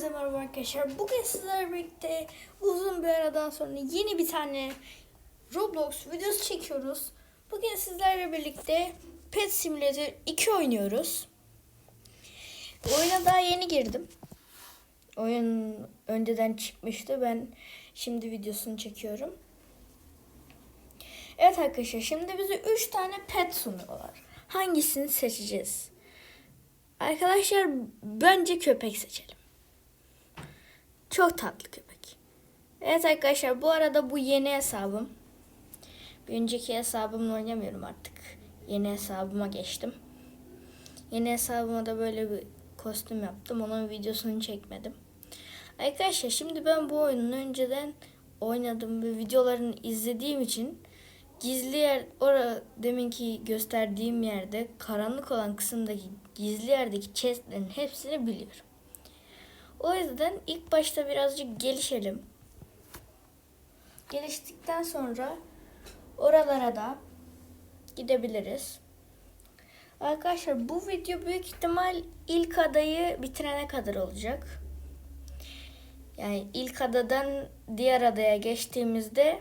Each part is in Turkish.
Hepinize merhaba arkadaşlar. Bugün sizlerle birlikte uzun bir aradan sonra yeni bir tane Roblox videosu çekiyoruz. Bugün sizlerle birlikte Pet Simulator 2 oynuyoruz. Oyuna daha yeni girdim. Oyun önceden çıkmıştı. Ben şimdi videosunu çekiyorum. Evet arkadaşlar şimdi bize 3 tane pet sunuyorlar. Hangisini seçeceğiz? Arkadaşlar bence köpek seçelim. Çok tatlı köpek. Evet arkadaşlar bu arada bu yeni hesabım. Bir önceki hesabımla oynamıyorum artık. Yeni hesabıma geçtim. Yeni hesabıma da böyle bir kostüm yaptım. Onun videosunu çekmedim. Arkadaşlar şimdi ben bu oyunun önceden oynadığım bir videolarını izlediğim için gizli yer orada deminki gösterdiğim yerde karanlık olan kısımdaki gizli yerdeki chestlerin hepsini biliyorum. O yüzden ilk başta birazcık gelişelim. Geliştikten sonra oralara da gidebiliriz. Arkadaşlar bu video büyük ihtimal ilk adayı bitirene kadar olacak. Yani ilk adadan diğer adaya geçtiğimizde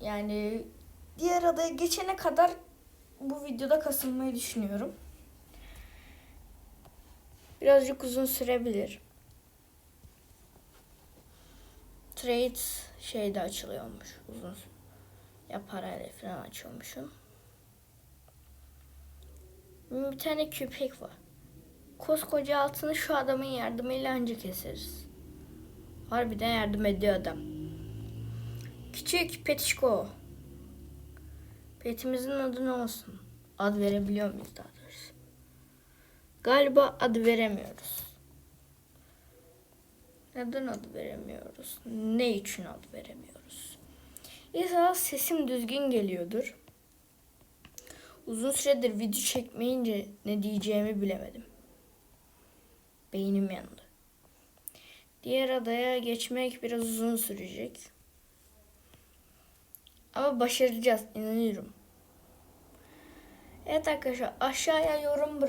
yani diğer adaya geçene kadar bu videoda kasılmayı düşünüyorum. Birazcık uzun sürebilir. Trade şeyde açılıyormuş uzun. Ya parayla falan açıyormuşum. Bir tane köpek var. Koskoca altını şu adamın yardımıyla anca keseriz. Harbiden yardım ediyor adam. Küçük petişko. Petimizin adı ne olsun? Ad verebiliyor muyuz daha? Galiba ad veremiyoruz. Neden ad veremiyoruz? Ne için ad veremiyoruz? İnşallah sesim düzgün geliyordur. Uzun süredir video çekmeyince ne diyeceğimi bilemedim. Beynim yandı. Diğer adaya geçmek biraz uzun sürecek. Ama başaracağız inanıyorum. Evet arkadaşlar aşağıya yorum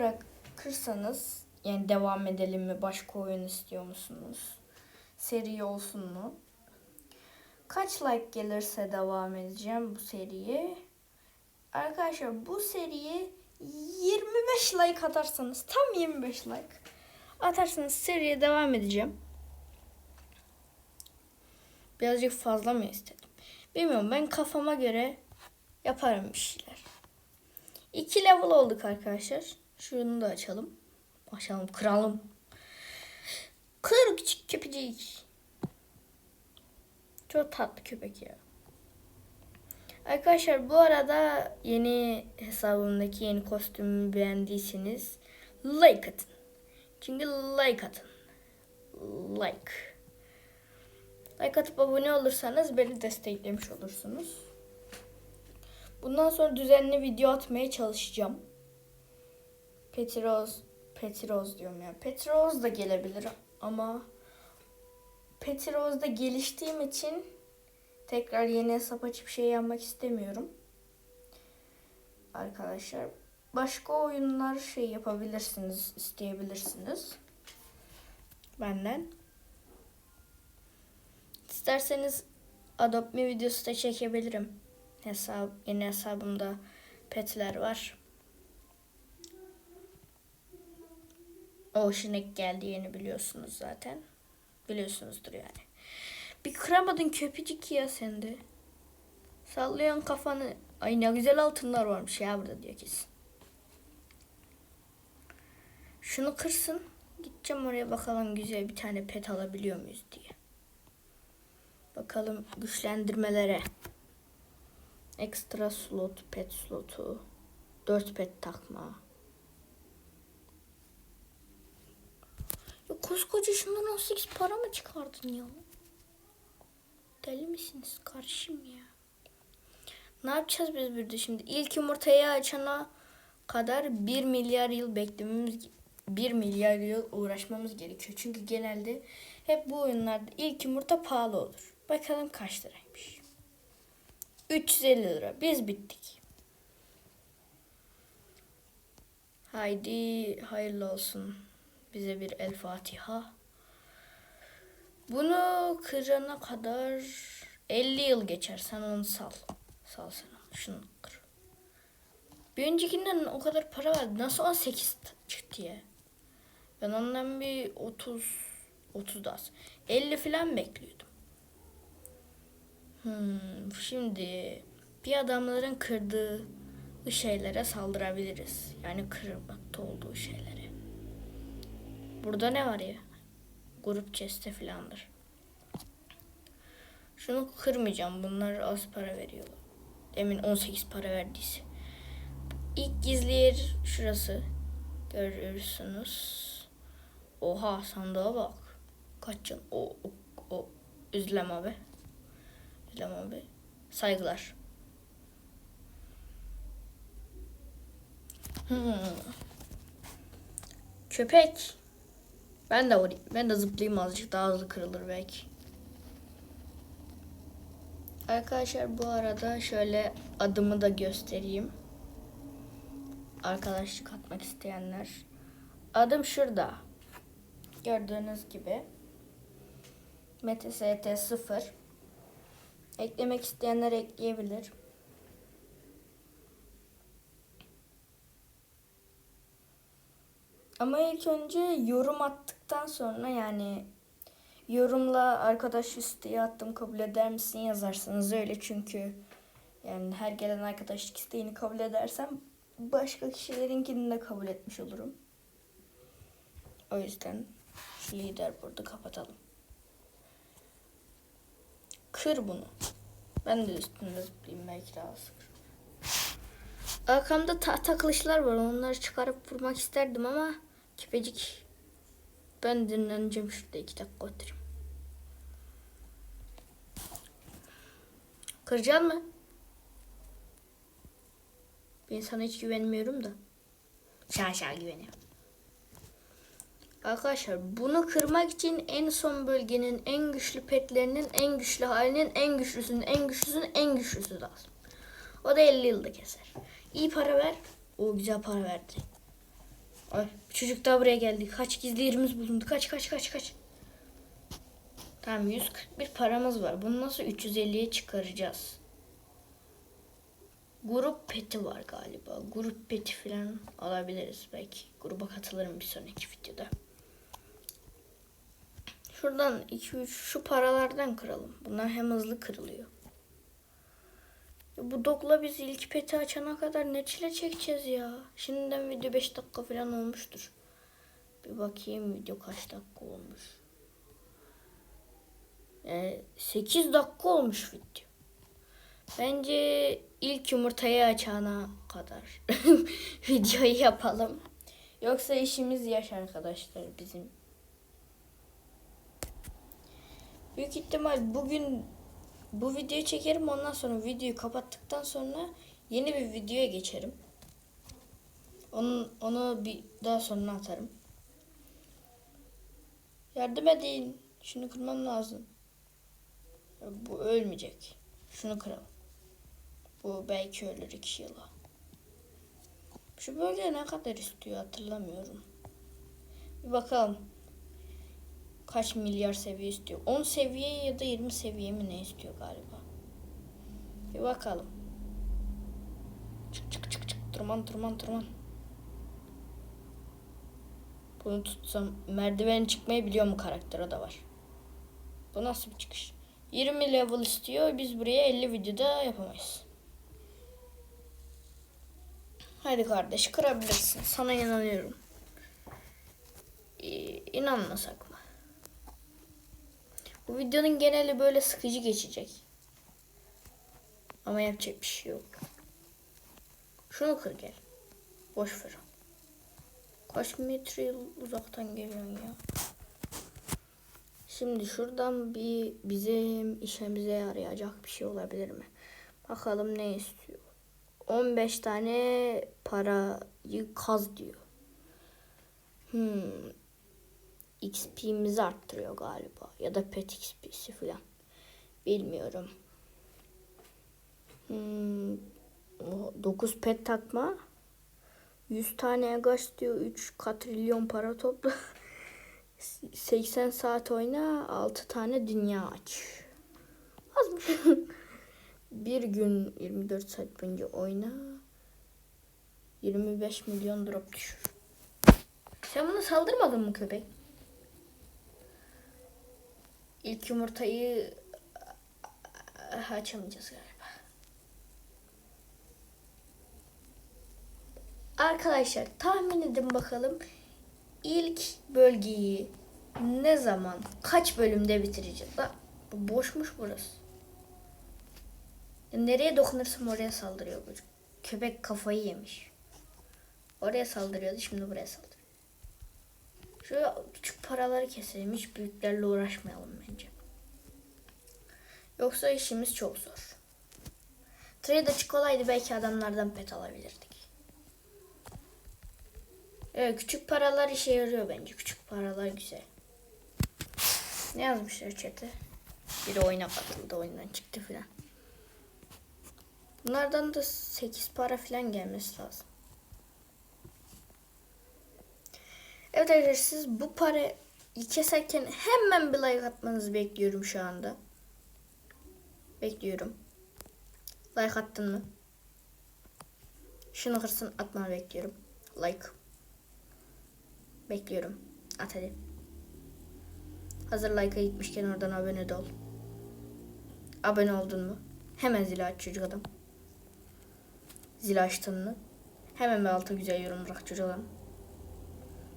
bırakırsanız yani devam edelim mi başka oyun istiyor musunuz? Seri olsun mu? Kaç like gelirse devam edeceğim bu seriye. Arkadaşlar bu seriye 25 like atarsanız tam 25 like atarsanız seriye devam edeceğim. Birazcık fazla mı istedim? Bilmiyorum ben kafama göre yaparım bir şeyler. İki level olduk arkadaşlar. Şunu da açalım. Açalım kıralım. Kır küçük köpecik. Çok tatlı köpek ya. Arkadaşlar bu arada yeni hesabımdaki yeni kostümü beğendiyseniz like atın. Çünkü like atın. Like. Like atıp abone olursanız beni desteklemiş olursunuz. Bundan sonra düzenli video atmaya çalışacağım. Petroz, Petroz diyorum ya. Petroz da gelebilir ama Petroz'da geliştiğim için tekrar yeni hesap açıp şey yapmak istemiyorum. Arkadaşlar başka oyunlar şey yapabilirsiniz, isteyebilirsiniz. Benden. İsterseniz Adopt Me videosu da çekebilirim. Hesap, yeni hesabımda petler var. Oceanic geldi yeni biliyorsunuz zaten. Biliyorsunuzdur yani. Bir kıramadın köpücük ya sende. Sallayan kafanı. Ay ne güzel altınlar varmış ya burada diyor kesin. Şunu kırsın. Gideceğim oraya bakalım güzel bir tane pet alabiliyor muyuz diye. Bakalım güçlendirmelere. Ekstra slot, pet slotu. 4 pet takma. Ya koskoca şundan 18 para mı çıkardın ya? Deli misiniz kardeşim ya? Ne yapacağız biz burada şimdi? İlk yumurtayı açana kadar 1 milyar yıl beklememiz 1 milyar yıl uğraşmamız gerekiyor. Çünkü genelde hep bu oyunlarda ilk yumurta pahalı olur. Bakalım kaç liraymış. 350 lira. Biz bittik. Haydi hayırlı olsun. Bize bir El Fatiha. Bunu kırana kadar 50 yıl geçer. Sen onu sal. Sal sen onu. Şunu kır. Bir öncekinden o kadar para verdi. Nasıl 18 t- çıktı ya? Ben ondan bir 30 30 da az. 50 falan bekliyordum. Hmm, şimdi bir adamların kırdığı şeylere saldırabiliriz. Yani kırmakta olduğu şeylere. Burada ne var ya? Grup chest'e filandır. Şunu kırmayacağım. Bunlar az para veriyorlar. Emin 18 para verdiyse. İlk gizli yer şurası. Görürsünüz. Oha sandığa bak. Kaç can? O, o, o. Üzlem abi. Üzlem abi. Saygılar. Hmm. Köpek. Ben de vurayım. Ben de zıplayayım azıcık daha hızlı kırılır belki. Arkadaşlar bu arada şöyle adımı da göstereyim. Arkadaşlık atmak isteyenler. Adım şurada. Gördüğünüz gibi. Mete ST 0. Eklemek isteyenler ekleyebilir. Ama ilk önce yorum attıktan sonra yani yorumla arkadaş isteği attım kabul eder misin yazarsanız öyle çünkü yani her gelen arkadaşlık isteğini kabul edersem başka kişilerinkini de kabul etmiş olurum. O yüzden şu lider burada kapatalım. Kır bunu. Ben de üstünde zıplayayım belki daha sık. Arkamda tahta kılıçlar var. Onları çıkarıp vurmak isterdim ama kipecik. Ben dinleneceğim şurada iki dakika oturayım. Kıracaksın mı? Ben sana hiç güvenmiyorum da. Şa şa güveniyorum. Arkadaşlar bunu kırmak için en son bölgenin en güçlü petlerinin en güçlü halinin en güçlüsünün en güçlüsünün en güçlüsü lazım. O da 50 yılda keser. İyi para ver. O güzel para verdi. Ay çocuk daha buraya geldi. Kaç gizli yerimiz bulundu. Kaç kaç kaç kaç. Tamam 141 paramız var. Bunu nasıl 350'ye çıkaracağız? Grup peti var galiba. Grup peti falan alabiliriz belki. Gruba katılırım bir sonraki videoda. Şuradan 2-3 şu paralardan kıralım. Bunlar hem hızlı kırılıyor. Bu dokla biz ilk peti açana kadar ne çile çekeceğiz ya. Şimdiden video 5 dakika falan olmuştur. Bir bakayım video kaç dakika olmuş. Yani 8 dakika olmuş video. Bence ilk yumurtayı açana kadar videoyu yapalım. Yoksa işimiz yaş arkadaşlar bizim. Büyük ihtimal bugün bu videoyu çekerim ondan sonra videoyu kapattıktan sonra yeni bir videoya geçerim. Onu, onu bir daha sonra atarım. Yardım edin. Şunu kırmam lazım. Bu ölmeyecek. Şunu kıralım. Bu belki ölür iki yıla. Şu bölge ne kadar istiyor hatırlamıyorum. Bir bakalım. Kaç milyar seviye istiyor? 10 seviye ya da 20 seviye mi ne istiyor galiba? Bir bakalım. Çık çık çık çık. Tırman tırman tırman. Bunu tutsam merdiven çıkmayı biliyor mu karakter o da var. Bu nasıl bir çıkış? 20 level istiyor. Biz buraya 50 videoda yapamayız. Hadi kardeş kırabilirsin. Sana inanıyorum. Ee, inanmasak mı? Bu videonun geneli böyle sıkıcı geçecek. Ama yapacak bir şey yok. Şunu kır gel. Boş ver. Kaç metre uzaktan geliyorsun ya? Şimdi şuradan bir bizim işimize yarayacak bir şey olabilir mi? Bakalım ne istiyor. 15 tane parayı kaz diyor. Hmm. XP'mizi arttırıyor galiba. Ya da pet XP'si falan. Bilmiyorum. Hmm. 9 pet takma. 100 tane agaç diyor. 3 katrilyon para topla. 80 saat oyna 6 tane dünya aç. Azmış. bir gün 24 saat boyunca oyna 25 milyon drop düşür. Sen buna saldırmadın mı köpek? İlk yumurtayı açamayacağız galiba. Arkadaşlar tahmin edin bakalım ilk bölgeyi ne zaman kaç bölümde bitireceğiz? La, bu boşmuş burası. Nereye dokunursam oraya saldırıyor bu. Köpek kafayı yemiş. Oraya saldırıyordu şimdi buraya saldırıyor. Şu küçük paraları keselim. Hiç büyüklerle uğraşmayalım bence. Yoksa işimiz çok zor. Trade açık olaydı belki adamlardan pet alabilirdik. Evet küçük paralar işe yarıyor bence. Küçük paralar güzel. Ne yazmışlar chat'e? Biri oyuna katıldı oyundan çıktı filan. Bunlardan da 8 para filan gelmesi lazım. Evet arkadaşlar siz bu parayı keserken hemen bir like atmanızı bekliyorum şu anda. Bekliyorum. Like attın mı? Şunu kırsın atmanı bekliyorum. Like. Bekliyorum. At hadi. Hazır like'a gitmişken oradan abone de ol. Abone oldun mu? Hemen zili aç çocuk adam. Zili açtın mı? Hemen bir alta güzel yorum bırak çocuk adam.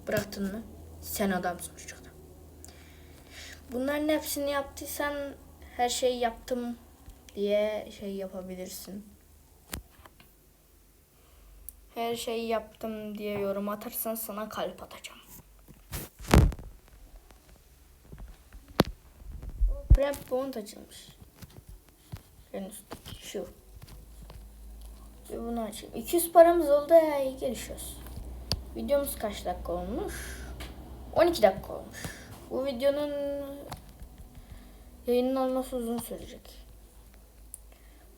Bıraktın mı? Sen adamsın çocuk adam. Bunların hepsini yaptıysan her şeyi yaptım diye şey yapabilirsin. Her şeyi yaptım diye yorum atarsan sana kalp atacağım. Brand Bond açılmış. En üstteki şu. Bunu açayım. 200 paramız oldu iyi gelişiyoruz. Videomuz kaç dakika olmuş? 12 dakika olmuş. Bu videonun yayınlanması uzun sürecek.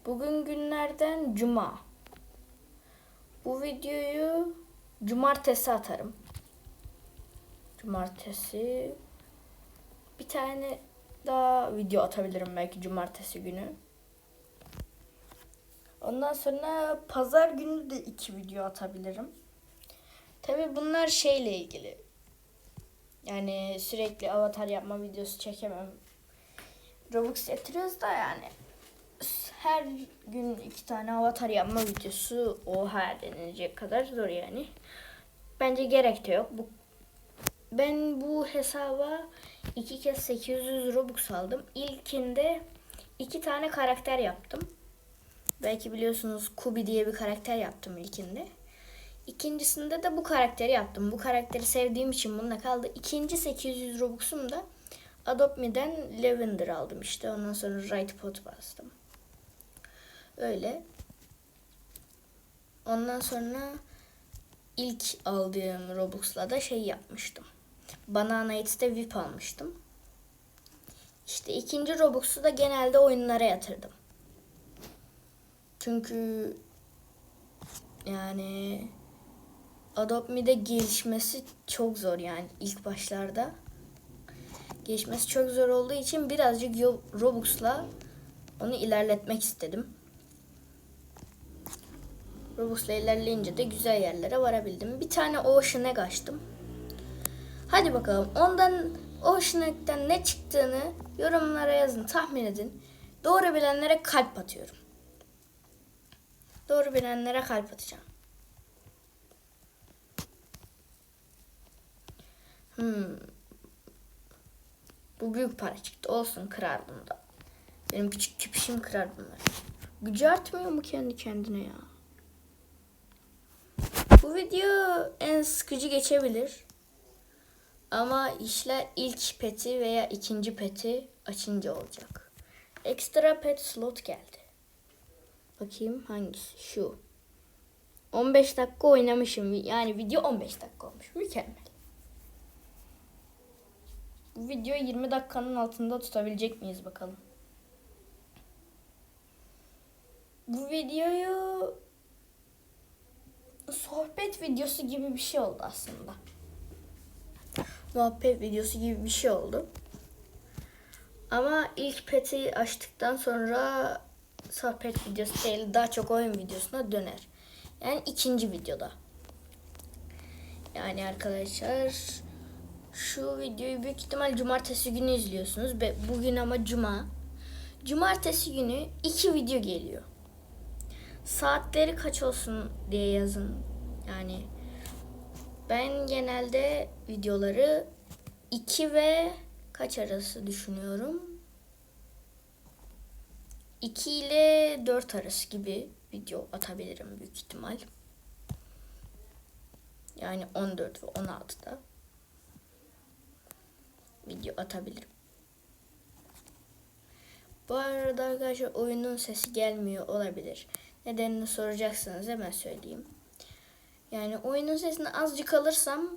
Bugün günlerden cuma. Bu videoyu cumartesi atarım. Cumartesi bir tane daha video atabilirim belki cumartesi günü. Ondan sonra pazar günü de iki video atabilirim. Tabi bunlar şeyle ilgili. Yani sürekli avatar yapma videosu çekemem. Robux yatırıyoruz da yani. Her gün iki tane avatar yapma videosu o her denilecek kadar zor yani. Bence gerek de yok. Bu ben bu hesaba iki kez 800 Robux aldım. İlkinde iki tane karakter yaptım. Belki biliyorsunuz Kubi diye bir karakter yaptım ilkinde. İkincisinde de bu karakteri yaptım. Bu karakteri sevdiğim için bununla kaldı. İkinci 800 Robux'um da Adopt Me'den Lavender aldım işte. Ondan sonra Right Pot bastım. Öyle. Ondan sonra ilk aldığım Robux'la da şey yapmıştım. Banana Eats'te VIP almıştım. İşte ikinci Robux'u da genelde oyunlara yatırdım. Çünkü yani Adopt Me'de gelişmesi çok zor yani ilk başlarda. Gelişmesi çok zor olduğu için birazcık Robux'la onu ilerletmek istedim. Robux'la ilerleyince de güzel yerlere varabildim. Bir tane Ocean Egg açtım. Hadi bakalım ondan Ocean Egg'den ne çıktığını yorumlara yazın tahmin edin. Doğru bilenlere kalp atıyorum. Doğru bilenlere kalp atacağım. Hmm. Bu büyük para çıktı. Olsun kırar bunu da. Benim küçük küpüşüm kırar bunları. Gücü artmıyor mu kendi kendine ya? Bu video en sıkıcı geçebilir. Ama işler ilk peti veya ikinci peti açınca olacak. Ekstra pet slot geldi. Bakayım hangisi? Şu. 15 dakika oynamışım. Yani video 15 dakika olmuş. Mükemmel. Bu videoyu 20 dakikanın altında tutabilecek miyiz bakalım. Bu videoyu sohbet videosu gibi bir şey oldu aslında. muhabbet videosu gibi bir şey oldu. Ama ilk peti açtıktan sonra sohbet videosu değil daha çok oyun videosuna döner. Yani ikinci videoda. Yani arkadaşlar şu videoyu büyük ihtimal cumartesi günü izliyorsunuz. Bugün ama cuma. Cumartesi günü iki video geliyor. Saatleri kaç olsun diye yazın. Yani ben genelde videoları 2 ve kaç arası düşünüyorum. 2 ile 4 arası gibi video atabilirim büyük ihtimal. Yani 14 ve 16'da video atabilirim. Bu arada arkadaşlar oyunun sesi gelmiyor olabilir. Nedenini soracaksınız hemen söyleyeyim. Yani oyunun sesini azıcık alırsam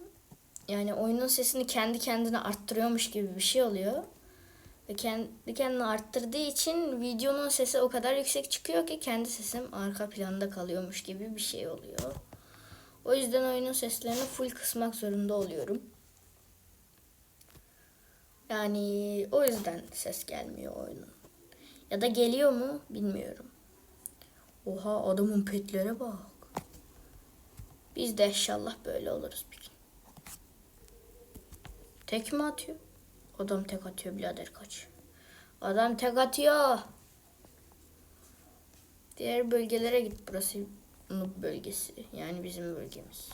yani oyunun sesini kendi kendine arttırıyormuş gibi bir şey oluyor. Ve kendi kendine arttırdığı için videonun sesi o kadar yüksek çıkıyor ki kendi sesim arka planda kalıyormuş gibi bir şey oluyor. O yüzden oyunun seslerini full kısmak zorunda oluyorum. Yani o yüzden ses gelmiyor oyunun. Ya da geliyor mu bilmiyorum. Oha adamın petlere bak. Biz de inşallah böyle oluruz bir gün. Tek mi atıyor? Adam tek atıyor birader kaç. Adam tek atıyor. Diğer bölgelere git burası Noob bölgesi. Yani bizim bölgemiz.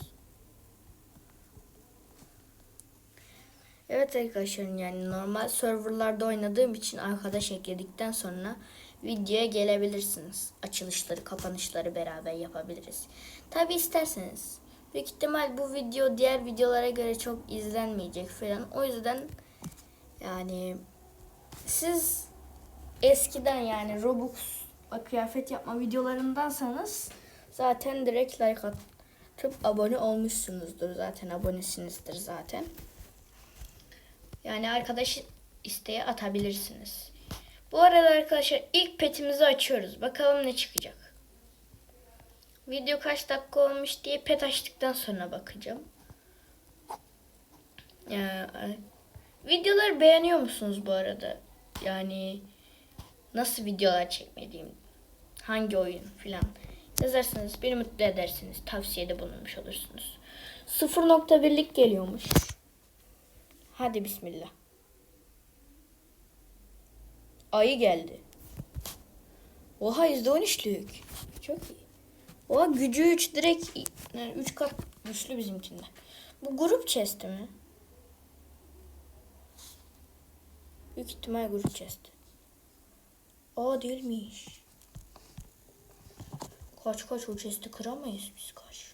Evet arkadaşlar yani normal serverlarda oynadığım için arkadaş ekledikten sonra videoya gelebilirsiniz. Açılışları, kapanışları beraber yapabiliriz. Tabi isterseniz. Büyük ihtimal bu video diğer videolara göre çok izlenmeyecek falan. O yüzden yani siz eskiden yani Robux kıyafet yapma videolarındansanız zaten direkt like atıp abone olmuşsunuzdur. Zaten abonesinizdir zaten. Yani arkadaş isteği atabilirsiniz. Bu arada arkadaşlar ilk petimizi açıyoruz. Bakalım ne çıkacak. Video kaç dakika olmuş diye pet açtıktan sonra bakacağım. Ya, videolar beğeniyor musunuz bu arada? Yani nasıl videolar çekmeliyim? Hangi oyun filan yazarsanız beni mutlu edersiniz. Tavsiyede bulunmuş olursunuz. 0.1'lik geliyormuş. Hadi bismillah. Ayı geldi. Oha %13'lük. Çok iyi. Oha gücü 3 direkt yani 3 kat güçlü bizimkinden. Bu grup chest mi? Büyük ihtimal grup chest. Aa değilmiş. Kaç kaç o chest'i kıramayız biz kaç.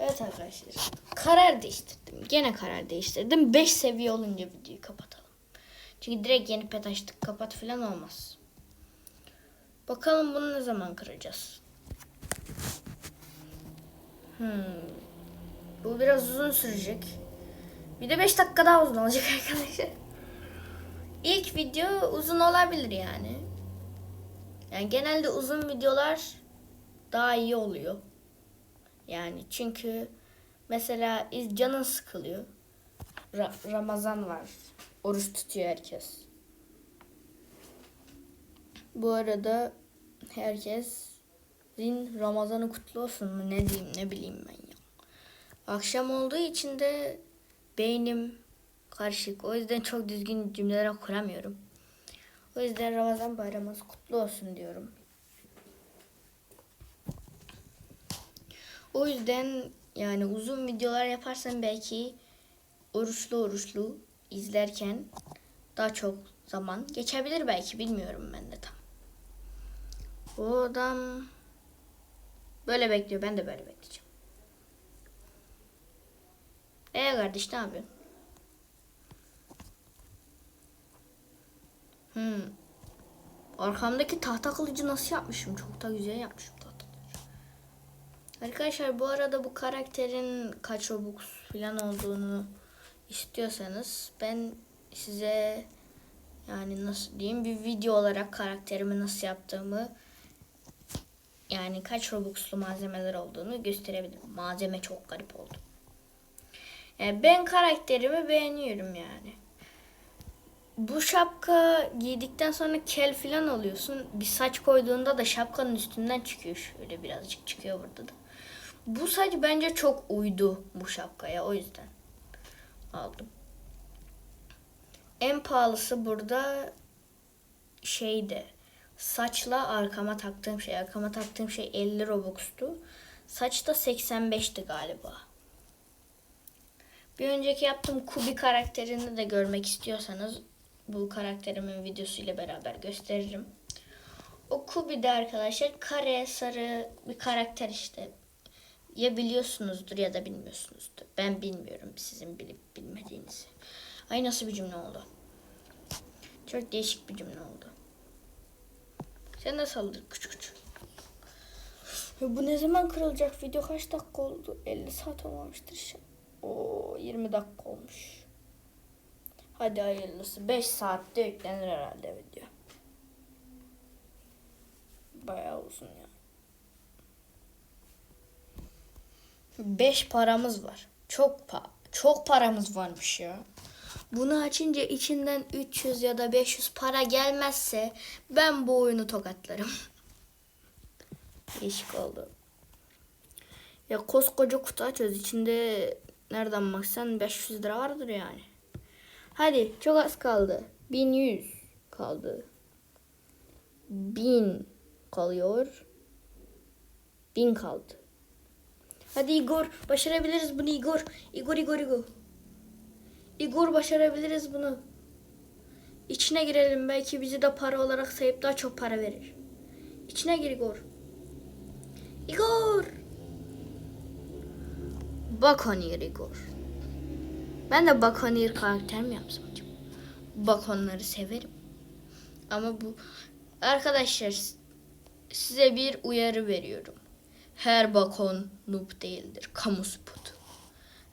Evet arkadaşlar. Karar değiştirdim. Gene karar değiştirdim. 5 seviye olunca videoyu kapatalım. Çünkü direkt yeni pet açtık kapat falan olmaz. Bakalım bunu ne zaman kıracağız. Hmm. Bu biraz uzun sürecek. Bir de 5 dakika daha uzun olacak arkadaşlar. İlk video uzun olabilir yani. Yani genelde uzun videolar daha iyi oluyor. Yani çünkü mesela canın sıkılıyor. Ra- Ramazan var. Oruç tutuyor herkes. Bu arada herkesin Ramazanı kutlu olsun mu ne diyeyim ne bileyim ben ya. Akşam olduğu için de beynim karışık. O yüzden çok düzgün cümleler kuramıyorum. O yüzden Ramazan bayramınız kutlu olsun diyorum. O yüzden yani uzun videolar yaparsan belki oruçlu oruçlu izlerken daha çok zaman geçebilir belki bilmiyorum ben de tam. O adam böyle bekliyor ben de böyle bekleyeceğim. Ee kardeş ne yapıyorsun? Hmm. Arkamdaki tahta kılıcı nasıl yapmışım? Çok da güzel yapmışım. Arkadaşlar bu arada bu karakterin kaç Robux falan olduğunu istiyorsanız ben size yani nasıl diyeyim bir video olarak karakterimi nasıl yaptığımı yani kaç Robux'lu malzemeler olduğunu gösterebilirim. Malzeme çok garip oldu. Yani ben karakterimi beğeniyorum yani. Bu şapka giydikten sonra kel falan oluyorsun. Bir saç koyduğunda da şapkanın üstünden çıkıyor. Şöyle birazcık çıkıyor burada da. Bu saç bence çok uydu bu şapkaya o yüzden aldım. En pahalısı burada şeydi. Saçla arkama taktığım şey. Arkama taktığım şey 50 Robux'tu. Saç da 85'ti galiba. Bir önceki yaptığım Kubi karakterini de görmek istiyorsanız bu karakterimin videosuyla beraber gösteririm. O Kubi'de arkadaşlar kare sarı bir karakter işte. Ya biliyorsunuzdur ya da bilmiyorsunuzdur. Ben bilmiyorum sizin bilip bilmediğinizi. Ay nasıl bir cümle oldu? Çok değişik bir cümle oldu. Sen de saldır küçük küçük. Bu ne zaman kırılacak? Video kaç dakika oldu? 50 saat olmamıştır. Oo 20 dakika olmuş. Hadi hayırlısı. 5 saatte yüklenir herhalde video. Bayağı uzun ya. 5 paramız var. Çok pa çok paramız varmış ya. Bunu açınca içinden 300 ya da 500 para gelmezse ben bu oyunu tokatlarım. Değişik oldu. Ya koskoca kutu açıyoruz. İçinde nereden baksan 500 lira vardır yani. Hadi çok az kaldı. 1100 kaldı. 1000 kalıyor. 1000 kaldı. Hadi Igor başarabiliriz bunu Igor. Igor Igor Igor. Igor başarabiliriz bunu. İçine girelim belki bizi de para olarak sayıp daha çok para verir. İçine gir Igor. Igor. Bakonir Igor. Ben de Bakonir karakter mi yapsam acaba? Bakonları severim. Ama bu arkadaşlar size bir uyarı veriyorum. Her bakon noob değildir. Kamu spotu.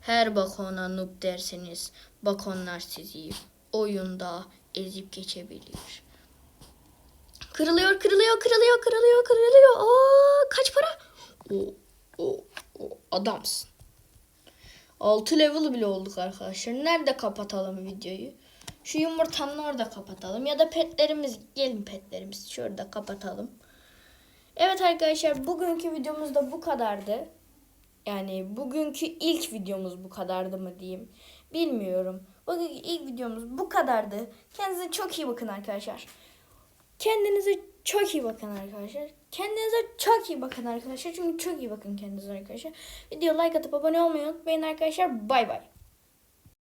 Her bakona noob derseniz bakonlar sizi oyunda ezip geçebilir. Kırılıyor, kırılıyor, kırılıyor, kırılıyor, kırılıyor. Aa, kaç para? O, o, o adamsın. 6 level bile olduk arkadaşlar. Nerede kapatalım videoyu? Şu yumurtanın orada kapatalım. Ya da petlerimiz, gelin petlerimiz şurada kapatalım. Evet arkadaşlar bugünkü videomuz da bu kadardı. Yani bugünkü ilk videomuz bu kadardı mı diyeyim. Bilmiyorum. Bugünkü ilk videomuz bu kadardı. Kendinize çok iyi bakın arkadaşlar. Kendinize çok iyi bakın arkadaşlar. Kendinize çok iyi bakın arkadaşlar. Çünkü çok iyi bakın kendinize arkadaşlar. Video like atıp abone olmayı unutmayın arkadaşlar. Bay bay.